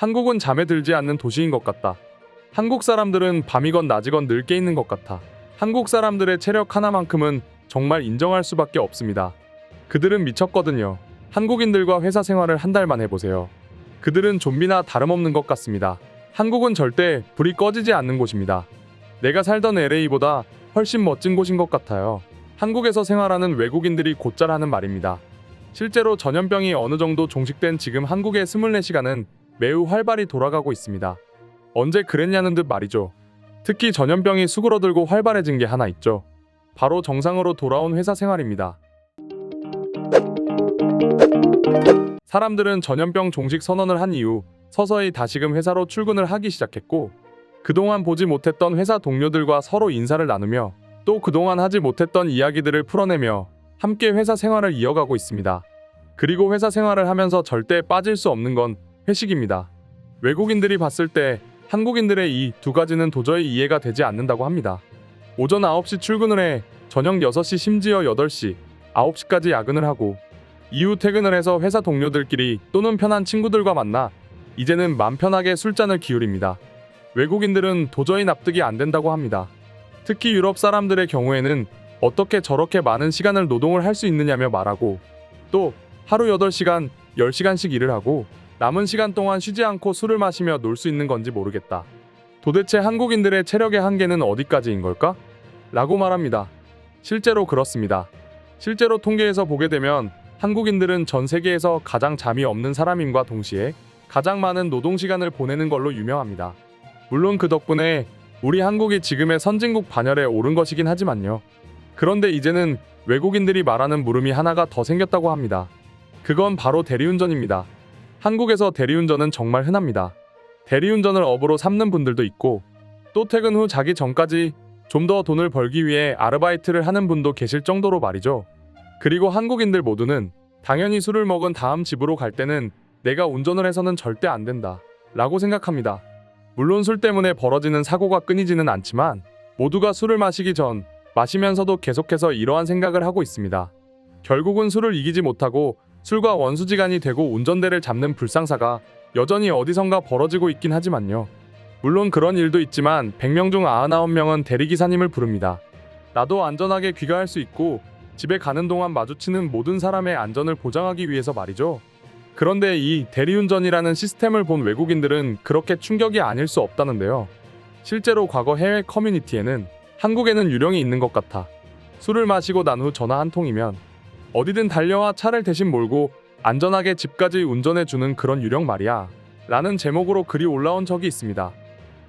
한국은 잠에 들지 않는 도시인 것 같다. 한국 사람들은 밤이건 낮이건 늘 깨 있는 것 같아. 한국 사람들의 체력 하나만큼은 정말 인정할 수밖에 없습니다. 그들은 미쳤거든요. 한국인들과 회사 생활을 한 달만 해보세요. 그들은 좀비나 다름없는 것 같습니다. 한국은 절대 불이 꺼지지 않는 곳입니다. 내가 살던 LA보다 훨씬 멋진 곳인 것 같아요. 한국에서 생활하는 외국인들이 곧잘 하는 말입니다. 실제로 전염병이 어느 정도 종식된 지금 한국의 24시간은 매우 활발히 돌아가고 있습니다. 언제 그랬냐는 듯 말이죠. 특히 전염병이 수그러들고 활발해진 게 하나 있죠. 바로 정상으로 돌아온 회사 생활입니다. 사람들은 전염병 종식 선언을 한 이후 서서히 다시금 회사로 출근을 하기 시작했고 그동안 보지 못했던 회사 동료들과 서로 인사를 나누며 또 그동안 하지 못했던 이야기들을 풀어내며 함께 회사 생활을 이어가고 있습니다. 그리고 회사 생활을 하면서 절대 빠질 수 없는 건 회식입니다. 외국인들이 봤을 때 한국인들의 이 두 가지는 도저히 이해가 되지 않는다고 합니다. 오전 9시 출근을 해 저녁 6시 심지어 8시, 9시까지 야근을 하고 이후 퇴근을 해서 회사 동료들끼리 또는 편한 친구들과 만나 이제는 맘 편하게 술잔을 기울입니다. 외국인들은 도저히 납득이 안 된다고 합니다. 특히 유럽 사람들의 경우에는 어떻게 저렇게 많은 시간을 노동을 할 수 있느냐며 말하고 또 하루 8시간, 10시간씩 일을 하고 남은 시간 동안 쉬지 않고 술을 마시며 놀 수 있는 건지 모르겠다. 도대체 한국인들의 체력의 한계는 어디까지인 걸까? 라고 말합니다. 실제로 그렇습니다. 실제로 통계에서 보게 되면 한국인들은 전 세계에서 가장 잠이 없는 사람임과 동시에 가장 많은 노동 시간을 보내는 걸로 유명합니다. 물론 그 덕분에 우리 한국이 지금의 선진국 반열에 오른 것이긴 하지만요. 그런데 이제는 외국인들이 말하는 물음이 하나가 더 생겼다고 합니다. 그건 바로 대리운전입니다. 한국에서 대리운전은 정말 흔합니다. 대리운전을 업으로 삼는 분들도 있고 또 퇴근 후 자기 전까지 좀 더 돈을 벌기 위해 아르바이트를 하는 분도 계실 정도로 말이죠. 그리고 한국인들 모두는 당연히 술을 먹은 다음 집으로 갈 때는 내가 운전을 해서는 절대 안 된다. 라고 생각합니다. 물론 술 때문에 벌어지는 사고가 끊이지는 않지만 모두가 술을 마시기 전 마시면서도 계속해서 이러한 생각을 하고 있습니다. 결국은 술을 이기지 못하고 술과 원수지간이 되고 운전대를 잡는 불상사가 여전히 어디선가 벌어지고 있긴 하지만요. 물론 그런 일도 있지만 100명 중 99명은 대리기사님을 부릅니다. 나도 안전하게 귀가할 수 있고 집에 가는 동안 마주치는 모든 사람의 안전을 보장하기 위해서 말이죠. 그런데 이 대리운전이라는 시스템을 본 외국인들은 그렇게 충격이 아닐 수 없다는데요. 실제로 과거 해외 커뮤니티에는 한국에는 유령이 있는 것 같아. 술을 마시고 난 후 전화 한 통이면 어디든 달려와 차를 대신 몰고 안전하게 집까지 운전해 주는 그런 유령 말이야. 라는 제목으로 글이 올라온 적이 있습니다.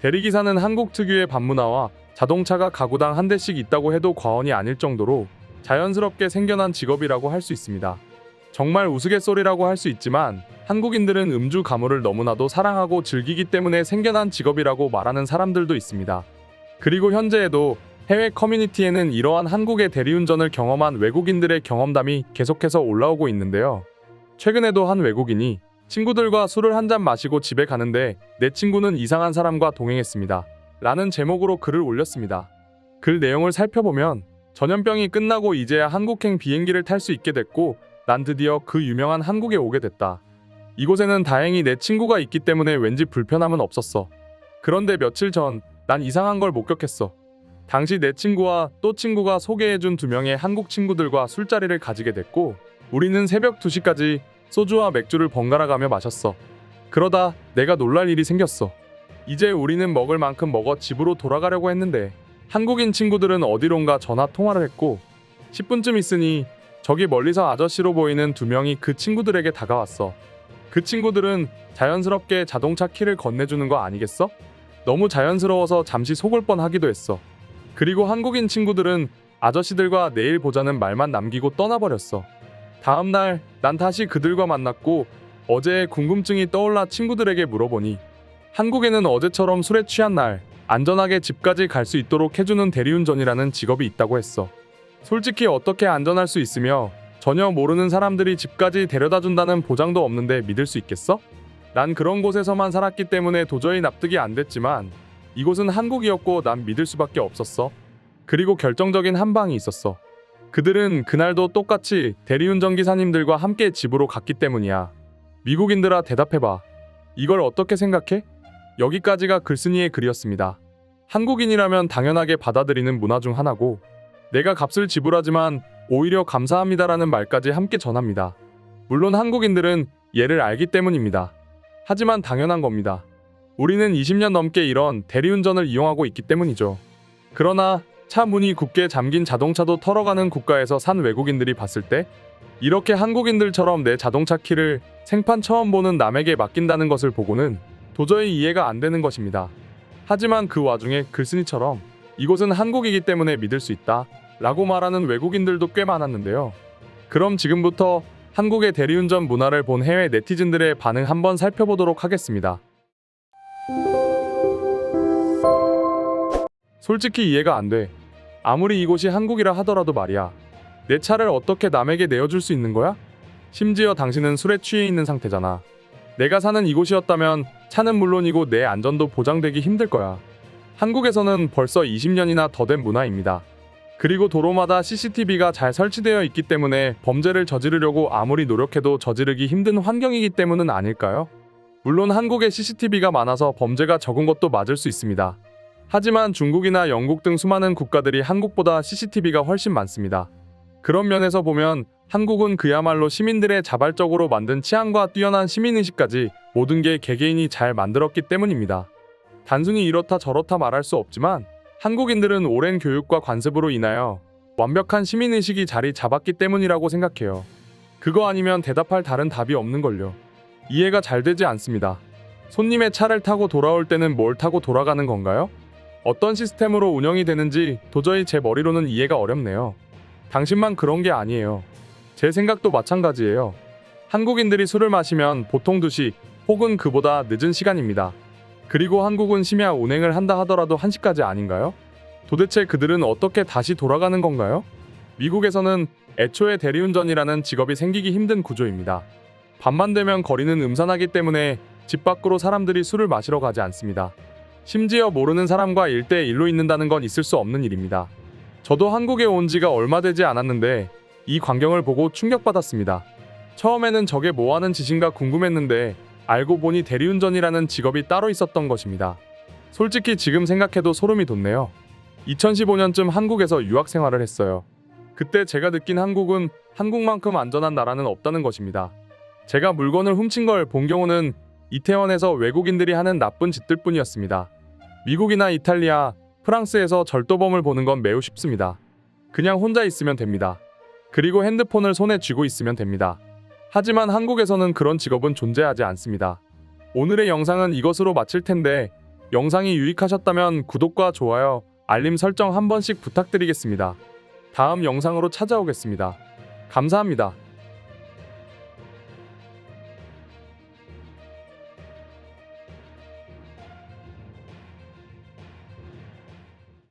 대리기사는 한국 특유의 반문화와 자동차가 가구당 한 대씩 있다고 해도 과언이 아닐 정도로 자연스럽게 생겨난 직업이라고 할 수 있습니다. 정말 우스갯소리라고 할 수 있지만 한국인들은 음주 가무를 너무나도 사랑하고 즐기기 때문에 생겨난 직업이라고 말하는 사람들도 있습니다. 그리고 현재에도 해외 커뮤니티에는 이러한 한국의 대리운전을 경험한 외국인들의 경험담이 계속해서 올라오고 있는데요. 최근에도 한 외국인이 친구들과 술을 한 잔 마시고 집에 가는데 내 친구는 이상한 사람과 동행했습니다. 라는 제목으로 글을 올렸습니다. 글 내용을 살펴보면 전염병이 끝나고 이제야 한국행 비행기를 탈 수 있게 됐고 난 드디어 그 유명한 한국에 오게 됐다. 이곳에는 다행히 내 친구가 있기 때문에 왠지 불편함은 없었어. 그런데 며칠 전 난 이상한 걸 목격했어. 당시 내 친구와 또 친구가 소개해준 두 명의 한국 친구들과 술자리를 가지게 됐고 우리는 새벽 2시까지 소주와 맥주를 번갈아 가며 마셨어. 그러다 내가 놀랄 일이 생겼어. 이제 우리는 먹을 만큼 먹어 집으로 돌아가려고 했는데 한국인 친구들은 어디론가 전화 통화를 했고 10분쯤 있으니 저기 멀리서 아저씨로 보이는 두 명이 그 친구들에게 다가왔어. 그 친구들은 자연스럽게 자동차 키를 건네주는 거 아니겠어? 너무 자연스러워서 잠시 속을 뻔하기도 했어. 그리고 한국인 친구들은 아저씨들과 내일 보자는 말만 남기고 떠나버렸어. 다음 날 난 다시 그들과 만났고 어제의 궁금증이 떠올라 친구들에게 물어보니 한국에는 어제처럼 술에 취한 날 안전하게 집까지 갈 수 있도록 해주는 대리운전이라는 직업이 있다고 했어. 솔직히 어떻게 안전할 수 있으며 전혀 모르는 사람들이 집까지 데려다 준다는 보장도 없는데 믿을 수 있겠어? 난 그런 곳에서만 살았기 때문에 도저히 납득이 안 됐지만 이곳은 한국이었고 난 믿을 수밖에 없었어. 그리고 결정적인 한 방이 있었어. 그들은 그날도 똑같이 대리운전 기사님들과 함께 집으로 갔기 때문이야. 미국인들아 대답해봐. 이걸 어떻게 생각해? 여기까지가 글쓴이의 글이었습니다. 한국인이라면 당연하게 받아들이는 문화 중 하나고 내가 값을 지불하지만 오히려 감사합니다라는 말까지 함께 전합니다. 물론 한국인들은 얘를 알기 때문입니다. 하지만 당연한 겁니다. 우리는 20년 넘게 이런 대리운전을 이용하고 있기 때문이죠. 그러나 차 문이 굳게 잠긴 자동차도 털어가는 국가에서 산 외국인들이 봤을 때 이렇게 한국인들처럼 내 자동차 키를 생판 처음 보는 남에게 맡긴다는 것을 보고는 도저히 이해가 안 되는 것입니다. 하지만 그 와중에 글쓴이처럼 이곳은 한국이기 때문에 믿을 수 있다 라고 말하는 외국인들도 꽤 많았는데요. 그럼 지금부터 한국의 대리운전 문화를 본 해외 네티즌들의 반응 한번 살펴보도록 하겠습니다. 솔직히 이해가 안 돼. 아무리 이곳이 한국이라 하더라도 말이야. 내 차를 어떻게 남에게 내어줄 수 있는 거야? 심지어 당신은 술에 취해 있는 상태잖아. 내가 사는 이곳이었다면 차는 물론이고 내 안전도 보장되기 힘들 거야. 한국에서는 벌써 20년이나 더 된 문화입니다. 그리고 도로마다 CCTV가 잘 설치되어 있기 때문에 범죄를 저지르려고 아무리 노력해도 저지르기 힘든 환경이기 때문은 아닐까요? 물론 한국에 CCTV가 많아서 범죄가 적은 것도 맞을 수 있습니다. 하지만 중국이나 영국 등 수많은 국가들이 한국보다 CCTV가 훨씬 많습니다. 그런 면에서 보면 한국은 그야말로 시민들의 자발적으로 만든 치안과 뛰어난 시민의식까지 모든 게 개개인이 잘 만들었기 때문입니다. 단순히 이렇다 저렇다 말할 수 없지만 한국인들은 오랜 교육과 관습으로 인하여 완벽한 시민의식이 자리 잡았기 때문이라고 생각해요. 그거 아니면 대답할 다른 답이 없는걸요. 이해가 잘 되지 않습니다. 손님의 차를 타고 돌아올 때는 뭘 타고 돌아가는 건가요? 어떤 시스템으로 운영이 되는지 도저히 제 머리로는 이해가 어렵네요. 당신만 그런 게 아니에요. 제 생각도 마찬가지예요. 한국인들이 술을 마시면 보통 2시 혹은 그보다 늦은 시간입니다. 그리고 한국은 심야 운행을 한다 하더라도 1시까지 아닌가요? 도대체 그들은 어떻게 다시 돌아가는 건가요? 미국에서는 애초에 대리운전이라는 직업이 생기기 힘든 구조입니다. 밤만 되면 거리는 음산하기 때문에 집 밖으로 사람들이 술을 마시러 가지 않습니다. 심지어 모르는 사람과 1대1로 있는다는 건 있을 수 없는 일입니다. 저도 한국에 온 지가 얼마 되지 않았는데 이 광경을 보고 충격받았습니다. 처음에는 저게 뭐 하는 짓인가 궁금했는데 알고 보니 대리운전이라는 직업이 따로 있었던 것입니다. 솔직히 지금 생각해도 소름이 돋네요. 2015년쯤 한국에서 유학 생활을 했어요. 그때 제가 느낀 한국은 한국만큼 안전한 나라는 없다는 것입니다. 제가 물건을 훔친 걸 본 경우는 이태원에서 외국인들이 하는 나쁜 짓들 뿐이었습니다. 미국이나 이탈리아, 프랑스에서 절도범을 보는 건 매우 쉽습니다. 그냥 혼자 있으면 됩니다. 그리고 핸드폰을 손에 쥐고 있으면 됩니다. 하지만 한국에서는 그런 직업은 존재하지 않습니다. 오늘의 영상은 이것으로 마칠 텐데 영상이 유익하셨다면 구독과 좋아요, 알림 설정 한 번씩 부탁드리겠습니다. 다음 영상으로 찾아오겠습니다. 감사합니다.